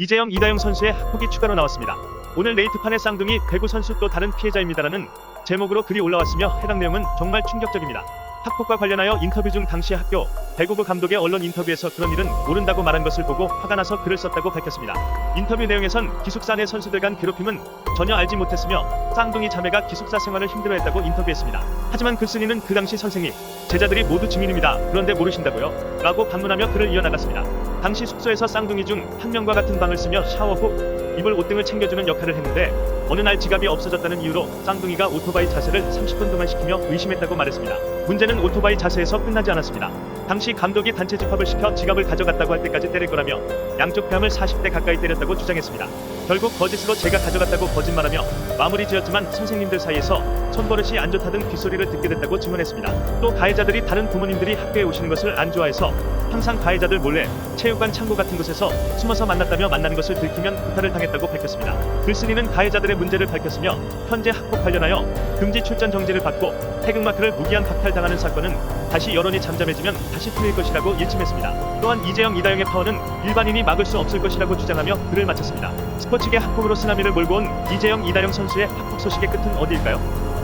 이재영, 이다영 선수의 학폭이 추가로 나왔습니다. 오늘 레이트판의 쌍둥이 배구 선수 또 다른 피해자입니다라는 제목으로 글이 올라왔으며 해당 내용은 정말 충격적입니다. 학폭과 관련하여 인터뷰 중 당시 학교 배구부 감독의 언론 인터뷰에서 그런 일은 모른다고 말한 것을 보고 화가 나서 글을 썼다고 밝혔습니다. 인터뷰 내용에선 기숙사 내 선수들 간 괴롭힘은 전혀 알지 못했으며 쌍둥이 자매가 기숙사 생활을 힘들어했다고 인터뷰했습니다. 하지만 글쓴이는 그 당시 선생님, 제자들이 모두 증인입니다. 그런데 모르신다고요? 라고 반문하며 글을 이어나갔습니다. 당시 숙소에서 쌍둥이 중 한 명과 같은 방을 쓰며 샤워 후 입을 옷등을 챙겨주는 역할을 했는데 어느 날 지갑이 없어졌다는 이유로 쌍둥이가 오토바이 자세를 30분 동안 시키며 의심했다고 말했습니다. 문제는 오토바이 자세에서 끝나지 않았습니다. 당시 감독이 단체 집합을 시켜 지갑을 가져갔다고 할 때까지 때릴 거라며 양쪽 뺨을 40대 가까이 때렸다고 주장했습니다. 결국 거짓으로 제가 가져갔다고 거짓말하며 마무리 지었지만 선생님들 사이에서 손버릇이 안 좋다는 뒷소리를 듣게 됐다고 증언했습니다. 또 가해자들이 다른 부모님들이 학교에 오시는 것을 안 좋아해서 항상 가해자들 몰래 체육관 창고 같은 곳에서 숨어서 만났다며 만나는 것을 들키면 구타를 당했다고 밝혔습니다. 글쓴이는 가해자들의 문제를 밝혔으며 현재 학폭 관련하여 금지 출전 정지를 받고 태극마크를 무기한 박탈당하는 사건은 다시 여론이 잠잠해지면 다시 풀릴 것이라고 일침했습니다. 또한 이재영 이다영의 파워는 일반인이 막을 수 없을 것이라고 주장하며 글을 마쳤습니다. 스포츠계 학폭으로 쓰나미를 몰고 온 이재영 이다영 선수의 학폭 소식의 끝은 어디일까요?